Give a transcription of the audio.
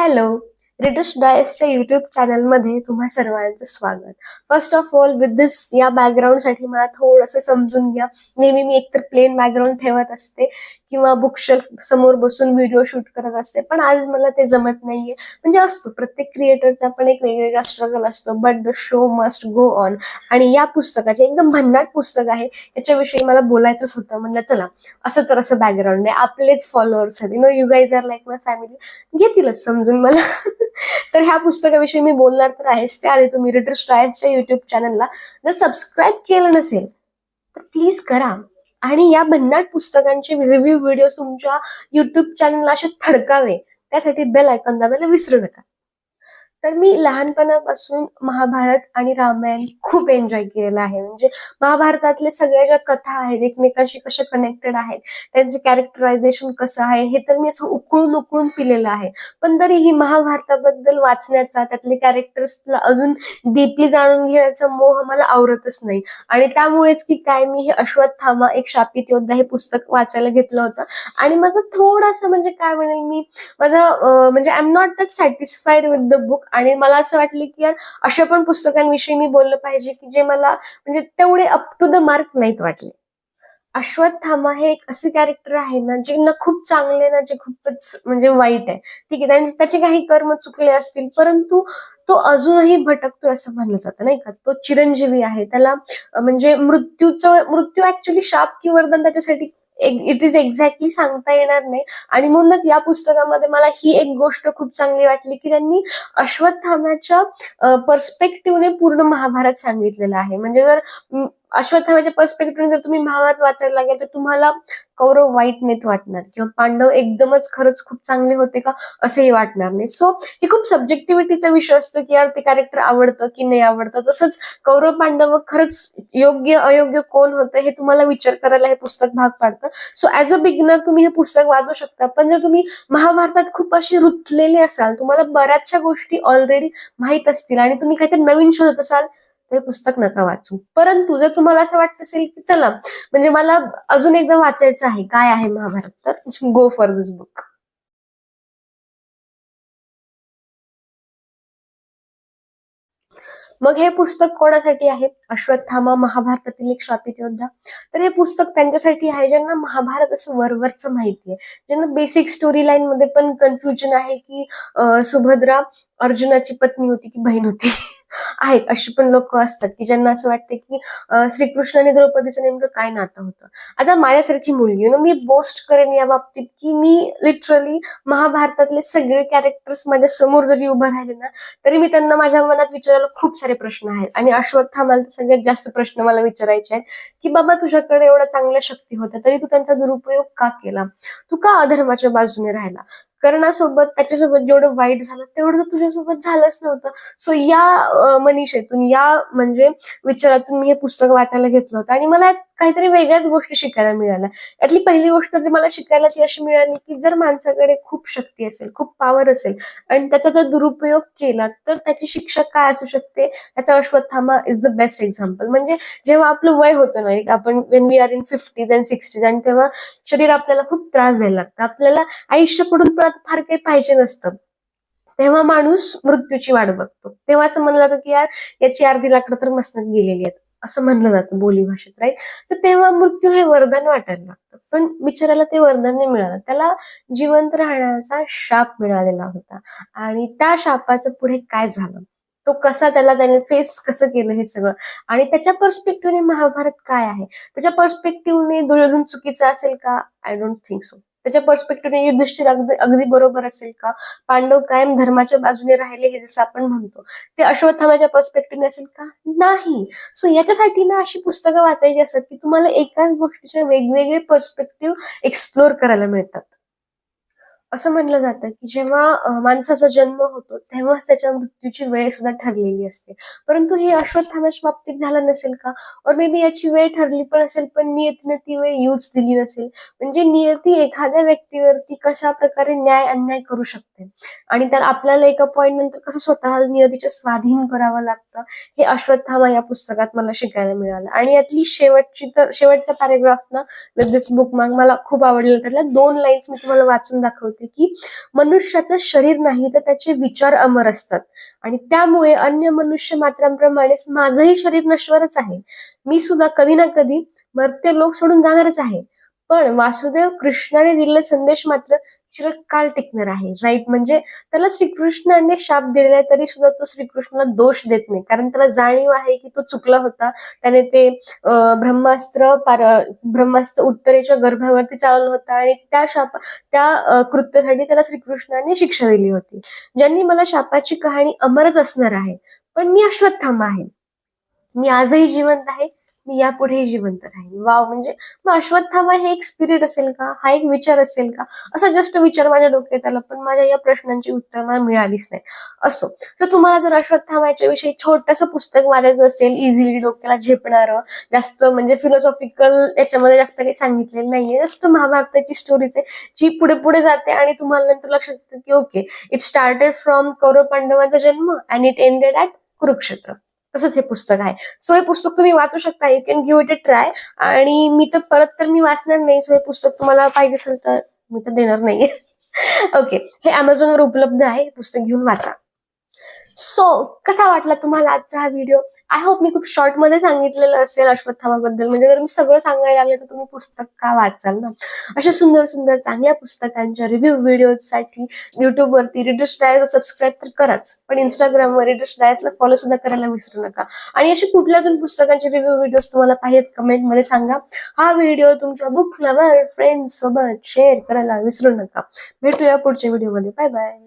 Hello, रिटस डायसच्या YouTube चॅनलमध्ये तुम्हा सर्वांचं स्वागत. First of all with this या बॅकग्राऊंडसाठी मला थोडंसं समजून घ्या. नेहमी मी एकतर प्लेन बॅकग्राऊंड ठेवत असते किंवा बुकशेल्फ समोर बसून व्हिडिओ शूट करत असते. पण आज मला ते जमत नाहीये. म्हणजे असतो प्रत्येक क्रिएटरचा पण एक वेगवेगळा स्ट्रगल असतो. But the show must go on आणि या पुस्तकाचे एकदम भन्नाट पुस्तक आहे. याच्याविषयी मला बोलायचंच होतं. म्हणलं चला असं तर असं बॅकग्राऊंड आहे. आपलेच फॉलोअर्स आहेत. Know you guys are like my family घेतीलच समजून मला. तर ह्या पुस्तकाविषयी मी बोलणार तर आहेच त्याआधी तुम्ही रिटर्स ट्रायल्सच्या युट्यूब चॅनलला जर सबस्क्राईब केलं नसेल तर प्लीज करा. आणि या भन्नाट पुस्तकांचे रिव्ह्यू व्हिडिओ तुमच्या युट्यूब चॅनलला असे थडकावे. त्यासाठी बेल ऐकून दाबायला विसरू नका. तर मी लहानपणापासून महाभारत आणि रामायण खूप एन्जॉय केलेलं आहे. म्हणजे महाभारतातले सगळ्या ज्या कथा आहेत एकमेकांशी कशा कनेक्टेड आहेत त्यांचे कॅरेक्टरायझेशन कसं आहे हे तर मी असं उकळून उकळून पिलेलं आहे. पण तरीही महाभारताबद्दल वाचण्याचा त्यातले कॅरेक्टर्सला अजून डीपली जाणून घेण्याचा मोह मला आवरतच नाही. आणि त्यामुळेच की काय मी हे अश्वत्थामा एक शापित योद्धा हे पुस्तक वाचायला घेतलं होतं. आणि माझं थोडंसं म्हणजे काय म्हणेल मी माझं म्हणजे I am not that satisfied with the book आणि मला असं वाटलं की यार अशा पण पुस्तकांविषयी मी बोललं पाहिजे की जे मला म्हणजे तेवढे अप टू द मार्क नाहीत वाटले. अश्वत्थामा हे एक असे कॅरेक्टर आहे ना जे ना खूप चांगले ना जे खूपच म्हणजे वाईट आहे. ठीक आहे त्याचे काही कर्म चुकले असतील परंतु तो अजूनही भटकतोय असं म्हणलं जातं नाही का? तो चिरंजीवी आहे त्याला म्हणजे मृत्यूचं मृत्यू ऍक्च्युली शाप की वरदान त्याच्यासाठी इट इज एक्झॅक्टली सांगता येणार नाही. आणि म्हणूनच या पुस्तकामध्ये मला ही एक गोष्ट खूप चांगली वाटली की त्यांनी अश्वत्थामाच्या पर्स्पेक्टिव्हने पूर्ण महाभारत सांगितलेलं आहे. म्हणजे जर अश्वत्थामाच्या पर्स्पेक्टिव्ह जर तुम्ही महाभारत वाचायला लागेल तर तुम्हाला कौरव वाईट नाहीत वाटणार. किंवा पांडव एकदमच खरंच खूप चांगले होते का असंही वाटणार नाही. सो हे खूप सब्जेक्टिव्हिटीचा विषय असतो की यार ते कॅरेक्टर आवडतं की नाही आवडतं. तसंच कौरव पांडव खरंच योग्य अयोग्य कोण होतं हे तुम्हाला विचार करायला हे पुस्तक भाग पाडतं. सो ॲज अ बिगिनर तुम्ही हे पुस्तक वाचू शकता. पण जर तुम्ही महाभारतात खूप असे रुतलेले असाल तुम्हाला बऱ्याचशा गोष्टी ऑलरेडी माहीत असतील आणि तुम्ही काहीतरी नवीन शोधत असाल ते पुस्तक नका वाचू. परंतु जर तुम्हाला असं वाटत असेल की चला म्हणजे मला अजून एकदा वाचायचं आहे काय आहे महाभारत तर गो फॉर दिस बुक मग हे पुस्तक कोणासाठी आहे? अश्वत्थामा महाभारतातील एक शापित योद्धा तर हे पुस्तक त्यांच्यासाठी आहे ज्यांना महाभारत असं वरवरचं माहिती आहे. ज्यांना बेसिक स्टोरी लाईन मध्ये पण कन्फ्युजन आहे की सुभद्रा अर्जुनाची पत्नी होती की बहीण होती. आहेत अशी पण लोक असतात की ज्यांना असं वाटतं की श्रीकृष्ण आणि द्रौपदीचं नेमकं काय नातं होतं. आता माझ्यासारखी मुलगी ना मी बोस्ट करेन या बाबतीत की मी लिटरली महाभारतातले सगळे कॅरेक्टर्स माझ्यासमोर जरी उभं राहिले ना तरी मी त्यांना माझ्या मनात विचारायला खूप सारे प्रश्न आहेत. आणि अश्वत्थामाला मला सगळ्यात जास्त प्रश्न मला विचारायचे आहेत की बाबा तुझ्याकडे एवढ्या चांगल्या शक्ती होत्या तरी तू त्यांचा दुरुपयोग का केला? तू का अधर्माच्या बाजूने राहिला? कर्णासोबत त्याच्यासोबत जेवढं वाईट झालं तेवढं तर तुझ्यासोबत झालंच नव्हतं. सो या मनीषेतून या म्हणजे विचारातून मी हे पुस्तक वाचायला घेतलं होतं. आणि मला काहीतरी वेगळ्याच गोष्टी शिकायला मिळाल्या. यातली पहिली गोष्ट जी मला शिकायला ती अशी मिळाली की जर माणसाकडे खूप शक्ती असेल खूप पॉवर असेल आणि त्याचा जर दुरुपयोग केला तर त्याची शिक्षा काय असू शकते? त्याचा Ashwatthama is the best example म्हणजे जेव्हा आपलं वय होतं ना एक आपण when we are in fifties and sixties आणि तेव्हा शरीर आपल्याला खूप त्रास द्यायला लागतं. आपल्याला आयुष्य पडून पण आता फार काही पाहिजे नसतं. तेव्हा माणूस मृत्यूची वाट बघतो. तेव्हा असं म्हणलं जातं की यार याची अर्धी लाकडं तर मसनात गेलेली आहेत. असं म्हणलं जातं बोली भाषेत राईट तर तेव्हा मृत्यू हे वरदान वाटायला लागतं. पण बिचाराला ते वरदान नाही मिळालं. त्याला जिवंत राहण्याचा शाप मिळालेला होता. आणि त्या शापाचं पुढे काय झालं? तो कसा त्याला त्याने फेस कसं केलं हे सगळं? आणि त्याच्या पर्स्पेक्टिव्हने महाभारत काय आहे? त्याच्या पर्स्पेक्टिव्हने दुर्योधन चुकीचा असेल का? आय डोंट थिंक सो त्याच्या पर्स्पेक्टिव्हने युधिष्ठिर अगदी अगदी बरोबर असेल का? पांडव कायम धर्माच्या बाजूने राहिले हे जसं आपण म्हणतो. ते अश्वत्थामाच्या पर्स्पेक्टिव्हने असेल का? नाही. सो याच्यासाठी ना अशी पुस्तकं वाचायची असतात की तुम्हाला एकाच गोष्टीच्या वेगवेगळे पर्स्पेक्टिव्ह एक्सप्लोर करायला मिळतात. असं म्हणलं जातं की जेव्हा माणसाचा जन्म होतो तेव्हाच त्याच्या मृत्यूची वेळ सुद्धा ठरलेली असते. परंतु हे अश्वत्थामाच्या बाबतीत झालं नसेल का? और मे बी याची वेळ ठरली पण असेल पण नियतीने ती वेळ यूज दिली नसेल. म्हणजे नियती एखाद्या व्यक्तीवरती कशा प्रकारे न्याय अन्याय करू शकते? आणि तर आपल्याला एका पॉइंट नंतर कसं स्वतःला नियतीच्या स्वाधीन करावं लागतं? हे अश्वत्थामा या पुस्तकात मला शिकायला मिळालं. आणि यातली शेवटची तर शेवटचा पॅरेग्राफ ना विथ बुक माग मला खूप आवडलेला. त्यातल्या दोन लाईन्स मी तुम्हाला वाचून दाखवते. होते की मनुष्याचं शरीर नाही तर त्याचे विचार अमर असतात. आणि त्यामुळे अन्य मनुष्य मात्रांप्रमाणेच माझंही शरीर नश्वरच आहे. मी सुद्धा कधी ना कधी मर्त्य लोक सोडून जाणारच आहे. पण वासुदेव कृष्णाने दिलेला संदेश मात्र चिरकाल टिकणार आहे. राईट म्हणजे त्याला श्रीकृष्णाने शाप दिलेला आहे तरी सुद्धा तो श्रीकृष्णाला दोष देत नाही. कारण त्याला जाणीव आहे की तो चुकला होता. त्याने ते ब्रह्मास्त्र पार ब्रह्मास्त्र उत्तरेच्या गर्भावरती चालवलं होता आणि त्या शाप त्या कृत्यासाठी त्याला श्रीकृष्णाने शिक्षा दिली होती. ज्यांनी मला शापाची कहाणी अमरच असणार आहे. पण मी अश्वत्थामा आहे. मी आजही जिवंत आहे. मी यापुढे जिवंत राहीन. वाव म्हणजे मग अश्वत्थामा हे एक स्पिरिट असेल का? हा एक विचार असेल का? असा जस्ट विचार माझ्या डोक्यात आला पण माझ्या या प्रश्नांची उत्तर मला मिळालीच नाही असो. तर तुम्हाला जर अश्वत्थामाच्या विषयी छोटंसं पुस्तक वाचायचं असेल इझिली डोक्याला झेपणारं जास्त म्हणजे फिलॉसॉफिकल याच्यामध्ये जास्त काही सांगितलेलं नाहीये जस्ट महाभारताची स्टोरीज आहे जी पुढे पुढे जाते आणि तुम्हाला नंतर लक्षात येतं की okay it started from Kaurav पांडवांचा जन्म and it ended at Kurukshetra. तसंच हे पुस्तक आहे. सो हे पुस्तक तुम्ही वाचू शकता. You can give it a try आणि मी तर परत तर मी वाचणार नाही. सो हे पुस्तक तुम्हाला पाहिजे असेल तर मी तर देणार नाहीये. ओके हे अमेझॉनवर उपलब्ध आहे. हे पुस्तक घेऊन वाचा. सो कसा वाटला तुम्हाला आजचा हा व्हिडिओ आय होप मी खूप शॉर्टमध्ये सांगितलेलं असेल अश्वत्थामाबद्दल. म्हणजे जर मी सगळं सांगायला लागले तर तुम्ही पुस्तक का वाचाल ना? अशा सुंदर सुंदर चांगल्या पुस्तकांच्या रिव्ह्यू व्हिडिओसाठी युट्यूबवरती रिडर्स डायसला सबस्क्राईब तर कराच. पण इंस्टाग्रामवर रिडर्स डायसला फॉलो सुद्धा करायला विसरू नका. आणि अशी कुठल्या अजून पुस्तकांचे रिव्ह्यू व्हिडिओज तुम्हाला पाहिजेत कमेंटमध्ये सांगा. हा व्हिडिओ तुमच्या बुक लवर फ्रेंड्स सोबत शेअर करायला विसरू नका. भेटूया पुढच्या व्हिडिओमध्ये बाय बाय